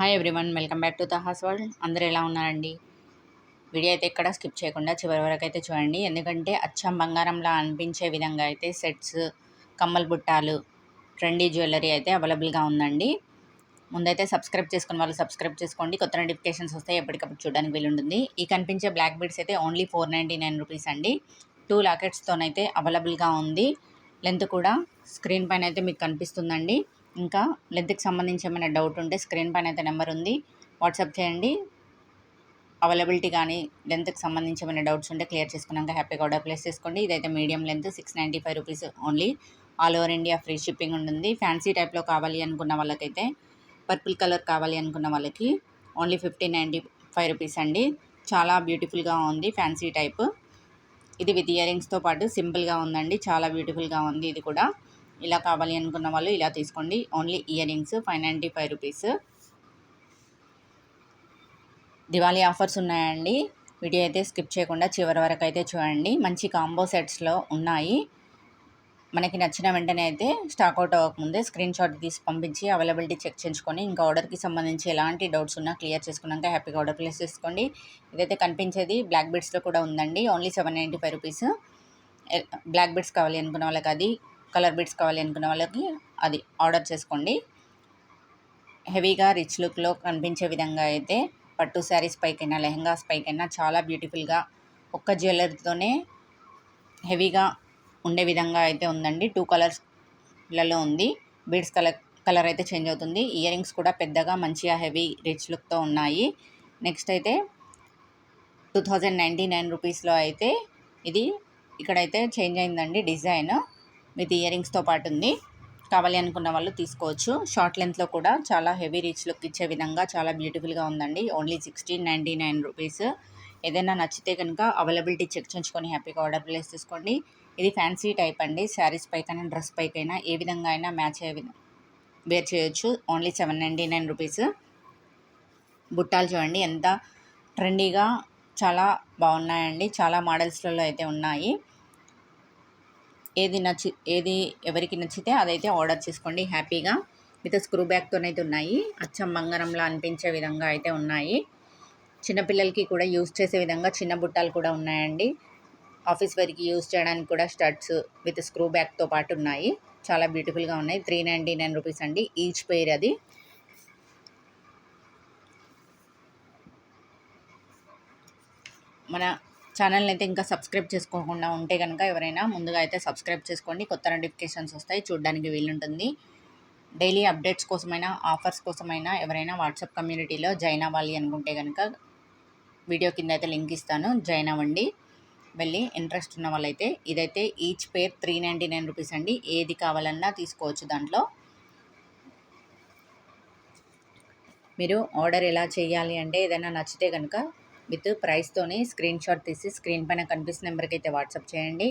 Hi everyone welcome back to Taha's world అందరూ ఎలా ఉన్నారండి? వీడియో అయితే ఎక్కడ స్కిప్ చేయకుండా చివరి వరకు అయితే చూడండి. ఎందుకంటే అచ్చం బంగారంలా అనిపించే విధంగా అయితే సెట్స్ కమ్మల్ బుట్టాలు ట్రెండీ జ్యువెలరీ అయితే అవైలబుల్గా ఉందండి. ముందైతే సబ్స్క్రైబ్ చేసుకున్న వాళ్ళు సబ్స్క్రైబ్ చేసుకోండి. కొత్త నోటిఫికేషన్స్ వస్తాయి ఎప్పటికప్పుడు చూడడానికి వీలుంటుంది. ఈ కనిపించే బ్లాక్ బీడ్స్ అయితే only four ninety nine rupees అండి టూ లాకెట్స్తోనైతే అవైలబుల్గా ఉంది. లెంత్ కూడా స్క్రీన్ పైన అయితే మీకు కనిపిస్తుందండి. ఇంకా లెంత్కి సంబంధించి ఏమైనా డౌట్ ఉంటే స్క్రీన్ పైన అయితే నెంబర్ ఉంది. వాట్సాప్ చేయండి. అవైలబిలిటీ కానీ లెంత్కి సంబంధించి ఏమైనా డౌట్స్ ఉంటే క్లియర్ చేసుకున్నాక హ్యాపీగా ఆర్డర్ ప్లేస్ చేసుకోండి. ఇదైతే medium length six ninety five rupees only. All over India free shipping ఉంటుంది. ఫ్యాన్సీ టైప్లో కావాలి అనుకున్న వాళ్ళకైతే పర్పుల్ కలర్ కావాలి అనుకున్న వాళ్ళకి only fifteen ninety five rupees అండి. చాలా బ్యూటిఫుల్గా ఉంది ఫ్యాన్సీ టైప్. ఇది విత్ ఇయర్ రింగ్స్తో పాటు సింపుల్గా ఉందండి. చాలా బ్యూటిఫుల్గా ఉంది ఇది కూడా. ఇలా కావాలి అనుకున్న వాళ్ళు ఇలా తీసుకోండి. Only ear rings five ninety five rupees Diwali offers ఉన్నాయండి. వీడియో అయితే స్కిప్ చేయకుండా చివరి వరకు అయితే చూడండి. మంచి కాంబో సెట్స్లో ఉన్నాయి. మనకి నచ్చిన వెంటనే అయితే స్టాక్ అవుట్ అవ్వకముందే స్క్రీన్ షాట్ తీసి పంపించి అవైలబిలిటీ చెక్ చేయించుకొని ఇంకా ఆర్డర్కి సంబంధించి ఎలాంటి డౌట్స్ ఉన్నా క్లియర్ చేసుకున్నాక హ్యాపీగా ఆర్డర్ ప్లేస్ చేసుకోండి. ఇదైతే కనిపించేది బ్లాక్ బెడ్స్లో కూడా ఉందండి. Only seven ninety five rupees black beds కావాలి అనుకున్న వాళ్ళకి అది కలర్ బీడ్స్ కావాలి అనుకున్న వాళ్ళకి అది ఆర్డర్ చేసుకోండి. హెవీగా రిచ్ లుక్లో కనిపించే విధంగా అయితే పట్టు శారీస్ పైకైనా లెహంగాస్ పైకైనా చాలా బ్యూటిఫుల్గా ఒక్క జ్యువెలరీతోనే హెవీగా ఉండే విధంగా అయితే ఉందండి. టూ కలర్స్లలో ఉంది. బీడ్స్ కలర్ కలర్ అయితే చేంజ్ అవుతుంది. ఇయర్ రింగ్స్ కూడా పెద్దగా మంచిగా హెవీ రిచ్ లుక్తో ఉన్నాయి. నెక్స్ట్ అయితే టూ థౌజండ్ నైంటీ నైన్ రూపీస్లో అయితే ఇది ఇక్కడైతే చేంజ్ అయిందండి డిజైన్. విత్ ఇయర్ రింగ్స్తో పాటు ఉంది. కావాలి అనుకున్న వాళ్ళు తీసుకోవచ్చు. షార్ట్ లెంత్లో కూడా చాలా హెవీ రీచ్ లుక్ ఇచ్చే విధంగా చాలా బ్యూటిఫుల్గా ఉందండి. Only sixteen ninety nine rupees. ఏదైనా నచ్చితే కనుక అవైలబిలిటీ చెక్ చేయించుకొని హ్యాపీగా ఆర్డర్ ప్లేస్ తీసుకోండి ఇది ఫ్యాన్సీ టైప్ అండి. శారీస్ పైకైనా డ్రెస్ పైకైనా ఏ విధంగా అయినా మ్యాచ్ అయ్యే విధంగా వేర్ చేయొచ్చు. Only seven ninety nine rupees. బుట్టాలు చూడండి ఎంత ట్రెండీగా చాలా బాగున్నాయండి. చాలా మోడల్స్లలో అయితే ఉన్నాయి. ఏది నచ్చి ఏది ఎవరికి నచ్చితే అదైతే ఆర్డర్ చేసుకోండి హ్యాపీగా. విత్ స్క్రూ బ్యాగ్తోనైతే ఉన్నాయి. అచ్చం బంగారంలో అనిపించే విధంగా అయితే ఉన్నాయి. చిన్నపిల్లలకి కూడా యూస్ చేసే విధంగా చిన్న బుట్టాలు కూడా ఉన్నాయండి. ఆఫీస్ వరకు యూస్ చేయడానికి కూడా స్టడ్స్ విత్ స్క్రూ బ్యాగ్తో పాటు ఉన్నాయి. చాలా బ్యూటిఫుల్గా ఉన్నాయి. త్రీ నైంటీ నైన్ రూపీస్ అండి ఈచ్ పేర్ అది. మన ఛానల్ని అయితే ఇంకా సబ్స్క్రైబ్ చేసుకోకుండా ఉంటే కనుక ఎవరైనా ముందుగా అయితే సబ్స్క్రైబ్ చేసుకోండి. కొత్త నోటిఫికేషన్స్ వస్తాయి. చూడడానికి వీలుంటుంది. డైలీ అప్డేట్స్ కోసమైనా ఆఫర్స్ కోసమైనా ఎవరైనా వాట్సాప్ కమ్యూనిటీలో జాయిన్ అవ్వాలి అనుకుంటే కనుక వీడియో కింద అయితే లింక్ ఇస్తాను. జాయిన్ అవ్వండి. వెళ్ళి ఇంట్రెస్ట్ ఉన్న వాళ్ళైతే ఇదైతే each pair three ninety nine rupees అండి. ఏది కావాలన్నా తీసుకోవచ్చు దాంట్లో. మీరు ఆర్డర్ ఎలా చేయాలి అంటే ఏదైనా నచ్చితే కనుక విత్ ప్రైస్తోని స్క్రీన్ షాట్ తీసి స్క్రీన్ పైన కనిపిస్తున్న నెంబర్కి అయితే వాట్సాప్ చేయండి.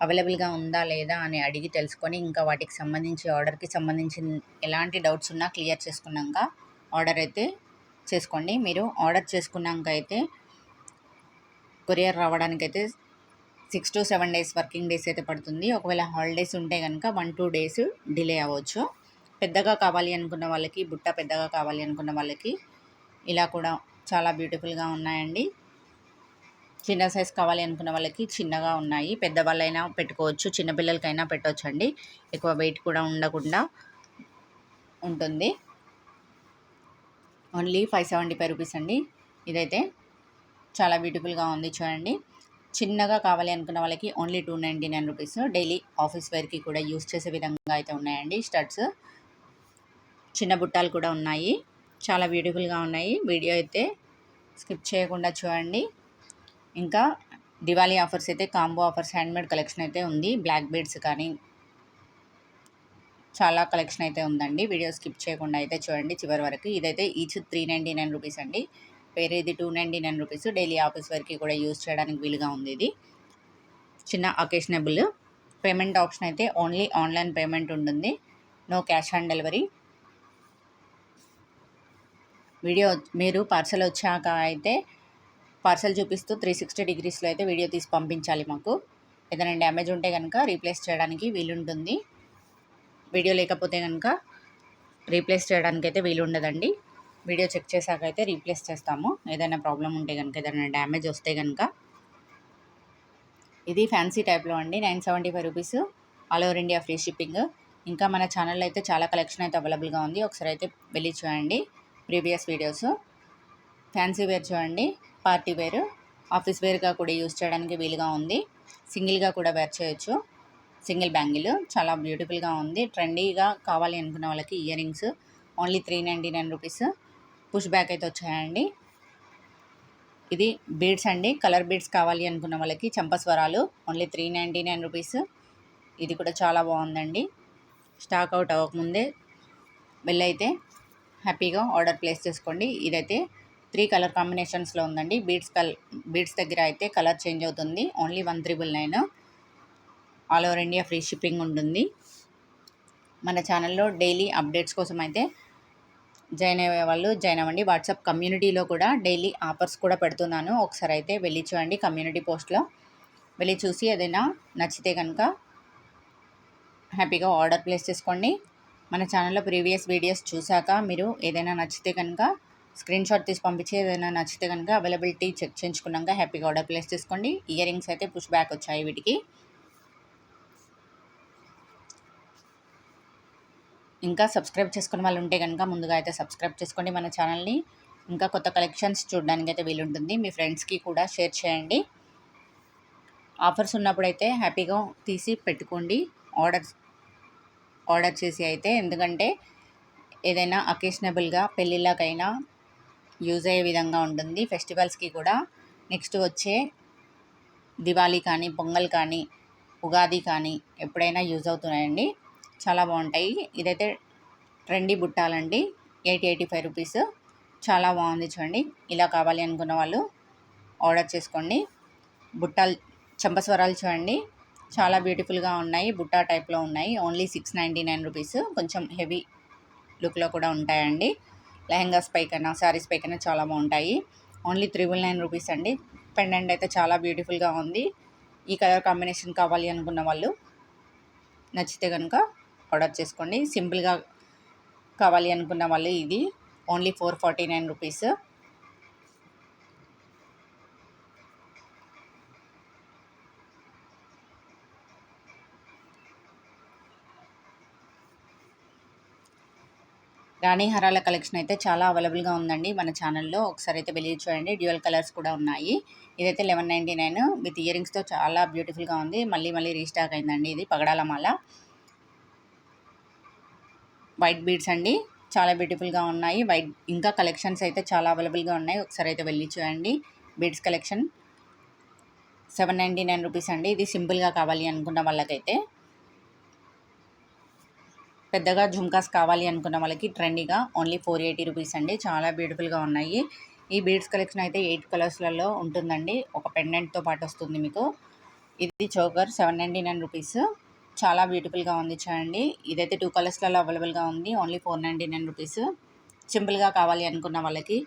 అవైలబుల్గా ఉందా లేదా అని అడిగి తెలుసుకొని ఇంకా వాటికి సంబంధించి ఆర్డర్కి సంబంధించిన ఎలాంటి డౌట్స్ ఉన్నా క్లియర్ చేసుకున్నాక ఆర్డర్ అయితే చేసుకోండి. మీరు ఆర్డర్ చేసుకున్నాక అయితే కొరియర్ రావడానికి అయితే six to seven days working days అయితే పడుతుంది. ఒకవేళ హాలిడేస్ ఉంటే కనుక వన్ టూ డేస్ డిలే అవ్వచ్చు. పెద్దగా కావాలి అనుకున్న వాళ్ళకి బుట్ట పెద్దగా కావాలి అనుకున్న వాళ్ళకి ఇలా కూడా చాలా బ్యూటిఫుల్గా ఉన్నాయండి. చిన్న సైజ్ కావాలి అనుకున్న వాళ్ళకి చిన్నగా ఉన్నాయి. పెద్దవాళ్ళైనా పెట్టుకోవచ్చు చిన్నపిల్లలకైనా పెట్టవచ్చు అండి ఎక్కువ వెయిట్ కూడా ఉండకుండా ఉంటుంది. Only five seventy five rupees అండి. ఇదైతే చాలా బ్యూటిఫుల్గా ఉంది చూడండి. చిన్నగా కావాలి అనుకున్న వాళ్ళకి only two ninety nine rupees. Daily office వేర్కి కూడా యూస్ చేసే విధంగా అయితే ఉన్నాయండి స్టడ్స్. చిన్న బుట్టాలు కూడా ఉన్నాయి. చాలా బ్యూటిఫుల్గా ఉన్నాయి. వీడియో అయితే స్కిప్ చేయకుండా చూడండి. ఇంకా దివాళీ ఆఫర్స్ అయితే కాంబో ఆఫర్స్ హ్యాండ్మేడ్ కలెక్షన్ అయితే ఉంది. బ్లాక్ బీడ్స్ కానీ చాలా కలెక్షన్ అయితే ఉందండి. వీడియో స్కిప్ చేయకుండా అయితే చూడండి చివరి వరకు. ఇదైతే each three ninety nine rupees అండి. వేరే ఇది two ninety nine rupees. Daily office వరకు కూడా యూజ్ చేయడానికి వీలుగా ఉంది ఇది. చిన్న అకేషనబుల్ పేమెంట్ ఆప్షన్ అయితే ఓన్లీ ఆన్లైన్ పేమెంట్ ఉంటుంది. No cash on delivery. Video మీరు పార్సల్ వచ్చాక అయితే పార్సల్ చూపిస్తూ త్రీ సిక్స్టీ డిగ్రీస్లో అయితే వీడియో తీసి పంపించాలి మాకు. ఏదైనా డ్యామేజ్ ఉంటే కనుక రీప్లేస్ చేయడానికి వీలుంటుంది. వీడియో లేకపోతే కనుక రీప్లేస్ చేయడానికి అయితే వీలుండదండి. వీడియో చెక్ చేశాక అయితే రీప్లేస్ చేస్తాము. ఏదైనా ప్రాబ్లం ఉంటే కనుక ఏదైనా డ్యామేజ్ వస్తే కనుక ఇది ఫ్యాన్సీ టైప్లో అండి. Nine seventy five rupees all over India free shipping ఇంకా మన ఛానల్లో అయితే చాలా కలెక్షన్ అయితే అవైలబుల్గా ఉంది. ఒకసారి అయితే వెళ్ళి చూడండి. Previous videos. ఫ్యాన్సీ వేర్ చూడండి పార్టీ వేర్. ఆఫీస్ వేర్గా కూడా యూజ్ చేయడానికి వీలుగా ఉంది. సింగిల్గా కూడా వేర్ చేయొచ్చు. సింగిల్ బ్యాంగిల్ చాలా బ్యూటిఫుల్గా ఉంది. ట్రెండీగా కావాలి అనుకున్న వాళ్ళకి ear rings only three ninety nine rupees. Push back అయితే వచ్చాయండి. ఇది బీడ్స్ అండి. కలర్ బీడ్స్ కావాలి అనుకున్న వాళ్ళకి చంపస్వరాలు only three ninety nine rupees. ఇది కూడా చాలా బాగుందండి. స్టాక్ అవుట్ అవ్వకముందే వెళ్ళైతే హ్యాపీగా ఆర్డర్ ప్లేస్ చేసుకోండి. ఇదైతే త్రీ కలర్ కాంబినేషన్స్లో ఉందండి. బీడ్స్ కల్ బీడ్స్ దగ్గర అయితే కలర్ చేంజ్ అవుతుంది. Only one triple nine. All over India free shipping ఉంటుంది. మన ఛానల్లో డైలీ అప్డేట్స్ కోసం అయితే జాయిన్ అయ్యే వాళ్ళు జాయిన్ అవ్వండి. వాట్సాప్ కమ్యూనిటీలో కూడా డైలీ ఆఫర్స్ కూడా పెడుతున్నాను. ఒకసారి అయితే వెళ్ళి చూడండి కమ్యూనిటీ పోస్ట్లో. వెళ్ళి చూసి ఏదైనా నచ్చితే కనుక హ్యాపీగా ఆర్డర్ ప్లేస్ చేసుకోండి. మన ఛానల్లో ప్రీవియస్ వీడియోస్ చూశాక మీరు ఏదైనా నచ్చితే కనుక స్క్రీన్ షాట్ తీసి పంపించి ఏదైనా నచ్చితే కనుక అవైలబిలిటీ చెక్ చేయించుకున్నాక హ్యాపీగా ఆర్డర్ ప్లేస్ చేసుకోండి. ఇయర్ రింగ్స్ అయితే పుష్ బ్యాక్ వచ్చాయి వీటికి. ఇంకా సబ్స్క్రైబ్ చేసుకున్న వాళ్ళు ఉంటే కనుక ముందుగా అయితే సబ్స్క్రైబ్ చేసుకోండి మన ఛానల్ని ఇంకా కొత్త కలెక్షన్స్ చూడడానికి అయితే వీలుంటుంది. మీ ఫ్రెండ్స్కి కూడా షేర్ చేయండి. ఆఫర్స్ ఉన్నప్పుడు అయితే హ్యాపీగా తీసి పెట్టుకోండి. ఆర్డర్ ఆర్డర్ చేసి అయితే ఎందుకంటే ఏదైనా అకేషనబుల్గా పెళ్ళిళ్ళకైనా యూజ్ అయ్యే విధంగా ఉంటుంది. ఫెస్టివల్స్కి కూడా నెక్స్ట్ వచ్చే దివాళీ కానీ పొంగల్ కానీ ఉగాది కానీ ఎప్పుడైనా యూజ్ అవుతున్నాయండి. చాలా బాగుంటాయి. ఇదైతే trendy బుట్టాలండి. Eighty eighty five rupees. చాలా బాగుంది చూడండి. ఇలా కావాలి అనుకున్న వాళ్ళు ఆర్డర్ చేసుకోండి. బుట్టాలు చంపస్వరాలు చూడండి. చాలా బ్యూటిఫుల్గా ఉన్నాయి. బుట్టా టైప్లో ఉన్నాయి. Only six ninety nine rupees. కొంచెం హెవీ లుక్లో కూడా ఉంటాయండి. లెహంగాస్ పైకైనా శారీస్ పైకైనా చాలా బాగుంటాయి. ఓన్లీ త్రిబుల్ నైన్ రూపీస్ అండి. పెండెంట్ అయితే చాలా బ్యూటిఫుల్గా ఉంది. ఈ కలర్ కాంబినేషన్ కావాలి అనుకున్న వాళ్ళు నచ్చితే కనుక ఆర్డర్ చేసుకోండి. సింపుల్గా కావాలి అనుకున్న వాళ్ళు ఇది. Only four forty nine rupees. రాణి హారాల కలెక్షన్ అయితే చాలా అవైలబుల్గా ఉందండి మన ఛానల్లో. ఒకసారి అయితే వెళ్ళి చూడండి. డ్యూయల్ కలర్స్ కూడా ఉన్నాయి. ఇదైతే eleven ninety nine with ear రింగ్స్తో చాలా బ్యూటిఫుల్గా ఉంది. మళ్ళీ మళ్ళీ రీస్టాక్ అయిందండి ఇది పగడాల మాల వైట్ బీడ్స్ అండి. చాలా బ్యూటిఫుల్గా ఉన్నాయి. వైట్ ఇంకా కలెక్షన్స్ అయితే చాలా అవైలబుల్గా ఉన్నాయి. ఒకసారి అయితే వెళ్ళి చూడండి. Beads collection. Seven ninety nine rupees అండి. ఇది సింపుల్గా కావాలి అనుకున్న వాళ్ళకైతే. పెద్దగా జుమ్కాస్ కావాలి అనుకున్న వాళ్ళకి ట్రెండీగా ఓన్లీ ఫోర్ ఎయిటీ రూపీస్ అండి. చాలా బ్యూటిఫుల్గా ఉన్నాయి. ఈ బీడ్స్ కలెక్షన్ అయితే ఎయిట్ కలర్స్లలో ఉంటుందండి. ఒక పెండెంట్తో పాటు వస్తుంది మీకు. ఇది choker seven ninety nine rupees. చాలా బ్యూటిఫుల్గా ఉంది చూడండి. ఇదైతే టూ కలర్స్లలో అవైలబుల్గా ఉంది. Only four ninety nine rupees. సింపుల్గా కావాలి అనుకున్న వాళ్ళకి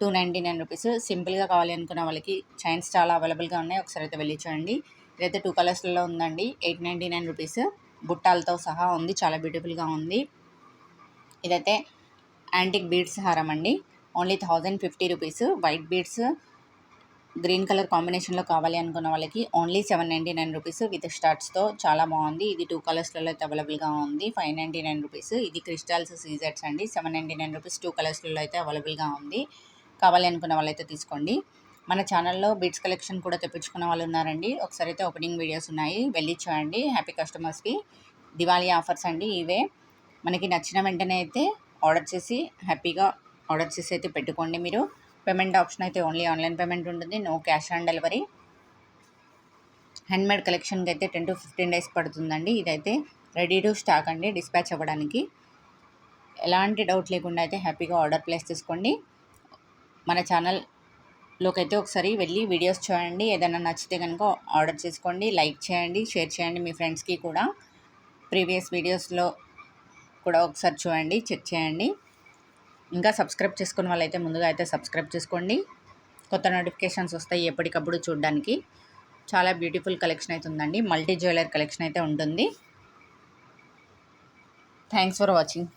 టూ నైంటీ నైన్ రూపీస్. సింపుల్గా కావాలి అనుకున్న వాళ్ళకి చైన్స్ చాలా అవైలబుల్గా ఉన్నాయి. ఒకసారి అయితే వెళ్ళి చూడండి. ఇదైతే టూ కలర్స్లలో ఉందండి. Eight ninety nine rupees. బుట్టాలతో సహా ఉంది చాలా బ్యూటిఫుల్గా ఉంది. ఇదైతే యాంటిక్ బీడ్స్ హారం అండి. Only thousand fifty rupees. White beads green colour కాంబినేషన్లో కావాలి అనుకున్న వాళ్ళకి only seven ninety nine rupees with స్టార్ట్స్తో చాలా బాగుంది. ఇది టూ కలర్స్లలో అయితే అవైలబుల్గా ఉంది. Five ninety nine rupees. ఇది క్రిస్టల్స్ సీజెట్స్ అండి. Seven ninety nine rupees two కలర్స్లలో అయితే అవైలబుల్గా ఉంది. కావాలి అనుకున్న వాళ్ళైతే తీసుకోండి. మన ఛానల్లో బిట్స్ కలెక్షన్ కూడా తెప్పించుకున్న వాళ్ళు ఉన్నారండి. ఒకసారి అయితే ఓపెనింగ్ వీడియోస్ ఉన్నాయి. వెళ్ళి చూడండి. హ్యాపీ కస్టమర్స్కి దివాళీ ఆఫర్స్ అండి ఇవే. మనకి నచ్చిన వెంటనే అయితే ఆర్డర్ చేసి హ్యాపీగా ఆర్డర్ చేసి అయితే పెట్టుకోండి మీరు. పేమెంట్ ఆప్షన్ అయితే ఓన్లీ ఆన్లైన్ పేమెంట్ ఉంటుంది. No cash on delivery handmade కలెక్షన్కి అయితే టెన్ టు ఫిఫ్టీన్ డేస్ పడుతుందండి. ఇదైతే రెడీ టు స్టాక్ అండి. డిస్పాచ్ అవ్వడానికి. ఎలాంటి డౌట్ లేకుండా అయితే హ్యాపీగా ఆర్డర్ ప్లేస్ చేసుకోండి మన ఛానల్ లోకైతే ఒకసారి వెళ్ళి వీడియోస్ చూడండి. ఏదైనా నచ్చితే కనుక ఆర్డర్ చేసుకోండి లైక్ చేయండి షేర్ చేయండి మీ ఫ్రెండ్స్కి కూడా. ప్రీవియస్ వీడియోస్లో కూడా ఒకసారి చూడండి చెక్ చేయండి. ఇంకా సబ్స్క్రైబ్ చేసుకున్న వాళ్ళైతే ముందుగా అయితే సబ్స్క్రైబ్ చేసుకోండి. కొత్త నోటిఫికేషన్స్ వస్తాయి ఎప్పటికప్పుడు చూడడానికి. చాలా బ్యూటిఫుల్ కలెక్షన్ అయితే ఉందండి. మల్టీ జ్యువెలర్ కలెక్షన్ అయితే ఉంటుంది. Thanks for watching.